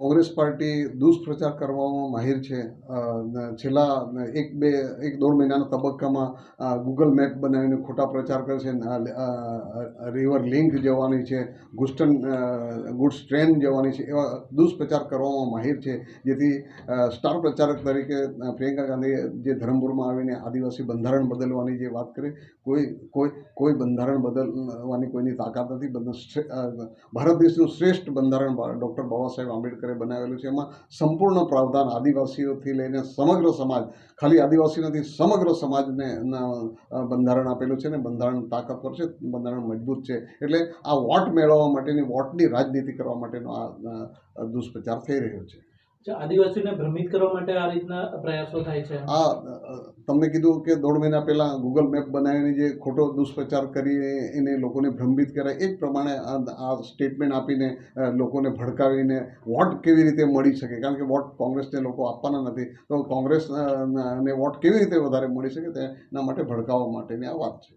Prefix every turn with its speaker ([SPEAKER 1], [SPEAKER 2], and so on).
[SPEAKER 1] Congress party દુષ્પ્રચાર કરવામાં માહિર છે. છેલ્લા એક બે, એક દોઢ મહિનાના તબક્કામાં ગૂગલ મેપ બનાવીને ખોટા પ્રચાર કરે છે. રિવર લિંક જવાની છે ગુસ્ટન ગુડ્સ ટ્રેન જવાની છે, એવા દુષ્પ્રચાર કરવામાં માહિર છે. જેથી સ્ટાર પ્રચારક તરીકે પ્રિયંકા ગાંધીએ જે ધરમપુરમાં આવીને આદિવાસી બંધારણ બદલવાની જે વાત કરી, કોઈ કોઈ કોઈ બંધારણ બદલવાની કોઈની તાકાત નથી. ભારત દેશનું શ્રેષ્ઠ બંધારણ ડૉક્ટર બાબા સાહેબ આંબેડકરે બનાવેલું છે. એમાં સંપૂર્ણ પ્રાવધાન આદિવાસીઓથી લઈને સમગ્ર સમાજ, ખાલી આદિવાસી નથી, સમગ્ર સમાજને બંધારણ આપેલું છે ને બંધારણ તાકાતવર છે, બંધારણ મજબૂત છે. એટલે આ વોટ મેળવવા માટેની, વોટની રાજનીતિ કરવા માટેનો આ દુષ્પ્રચાર થઈ રહ્યો છે.
[SPEAKER 2] જે આદિવાસીઓને ભ્રમિત કરવા માટે આ રીતના પ્રયાસો થાય છે?
[SPEAKER 1] હા તમને કીધું કે દોઢ મહિના પહેલાં ગૂગલ મેપ બનાવીને જે ખોટો દુષ્પ્રચાર કરીને એને લોકોને ભ્રમિત કરાય એ જ પ્રમાણે આ સ્ટેટમેન્ટ આપીને લોકોને ભડકાવીને વોટ કેવી રીતે મળી શકે? કારણ કે વોટ કોંગ્રેસને લોકો આપવાના નથી. તો કોંગ્રેસ અ, ને વોટ કેવી રીતે વધારે મળી શકે તેના માટે ભડકાવવા માટેની આ વાત છે.